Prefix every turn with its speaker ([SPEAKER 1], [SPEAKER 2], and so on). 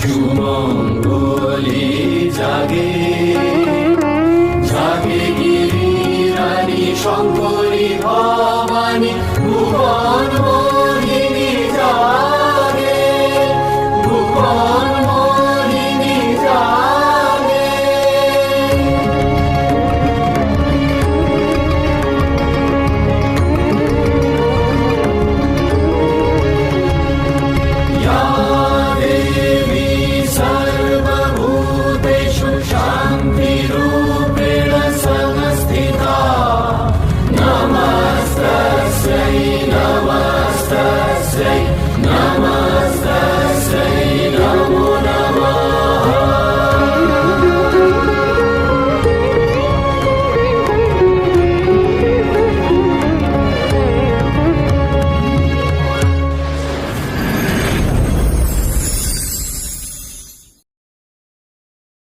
[SPEAKER 1] সুমঙ্গলি জাগে। জাগে গিরি রানী শঙ্করী হয়